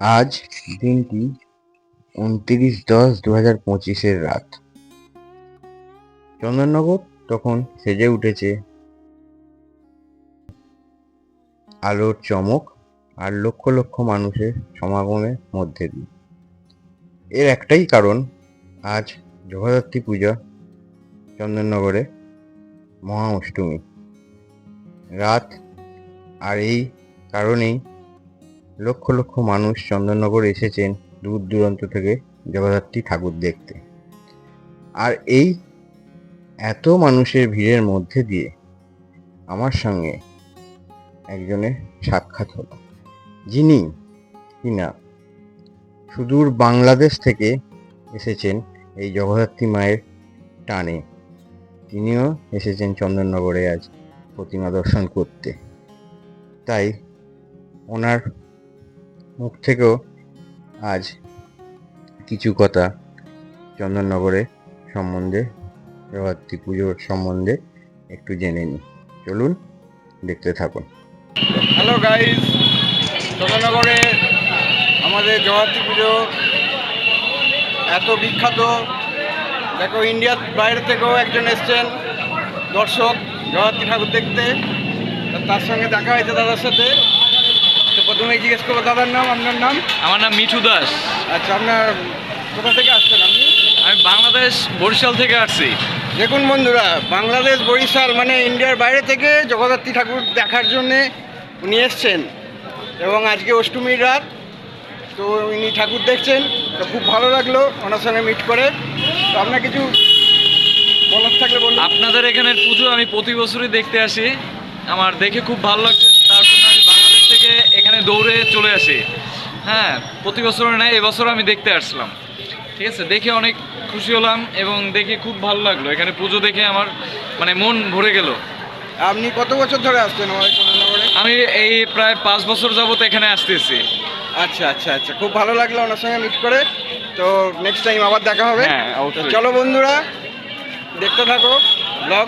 আজ দিনটি উনত্রিশ দশ দু হাজার পঁচিশের রাত। চন্দননগর তখন সেজে উঠেছে। আলোর চমক আর লক্ষ লক্ষ মানুষের সমাগমের মধ্যে দিয়ে। এর একটাই কারণ, আজ জগদ্ধাত্রী পূজা চন্দননগরে মহা অষ্টমী রাত আর এই কারণেই লক্ষ লক্ষ মানুষ চন্দননগর এসেছেন দূর দূরান্ত থেকে জগদ্ধাত্রী ঠাকুর দেখতে। আর এই এত মানুষের ভিড়ের মধ্যে দিয়ে আমার সঙ্গে একজনের সাক্ষাৎ হলো। যিনি কিনা সুদূর বাংলাদেশ থেকে এসেছেন এই জগদ্ধাত্রী মায়ের টানে, তিনিও এসেছেন চন্দননগরে আজ প্রতিমা দর্শন করতে। তাই ওনার মুখ থেকেও আজ কিছু কথা চন্দননগরে সম্বন্ধে জগদ্ধাত্রী পুজোর সম্বন্ধে একটু জেনে নিই। চলুন দেখতে থাকুন। হ্যালো গাইস চন্দননগরে আমাদের জগদ্ধাত্রী পুজো এত বিখ্যাত। দেখো ইন্ডিয়ার বাইরে থেকেও একজন এসছেন দর্শক জগদ্ধাত্রী ঠাকুর দেখতে। তার সঙ্গে দেখা হয়েছে দাদার সাথে। তো প্রথমে জিজ্ঞেস করব দাদার নাম আপনার নাম? আমার নাম মিঠু দাস। আচ্ছা আপনার কোথা থেকে আসছেন আপনি? আমি বাংলাদেশ বরিশাল থেকে আসছি। দেখুন বন্ধুরা বাংলাদেশ বরিশাল মানে ইন্ডিয়ার বাইরে থেকে জগদ্ধাত্রী ঠাকুর দেখার জন্যে উনি এসছেন। এবং আজকে অষ্টমীর রাত তো উনি ঠাকুর দেখছেন তো খুব ভালো লাগল ওনার সঙ্গে মিট করে। তো আপনার কিছু বলার থাকলে বলুন। আপনাদের এখানের পুজো আমি প্রতি বছরই দেখতে আসি। আমার দেখে খুব ভালো লাগছে তার জন্য আমি বাংলাদেশ থেকে এখানে দৌড়ে চলে আসি। হ্যাঁ প্রতি বছর নয় এবছর আমি দেখতে আসলাম। ঠিক আছে? দেখে অনেক খুশি হলাম এবং দেখে খুব ভালো লাগল। এখানে পুজো দেখে আমার মানে মন ভরে গেল। আপনি কত বছর ধরে আসছেন আমাদের আমি এই প্রায় পাঁচ বছর যাবত এখানে আসতেছি। আচ্ছা আচ্ছা আচ্ছা। খুব ভালো লাগল ওনার সঙ্গে মিট করে। তো নেক্সট টাইম আবার দেখা হবে। হ্যাঁ, চলো বন্ধুরা দেখতে থাকো। ব্লগ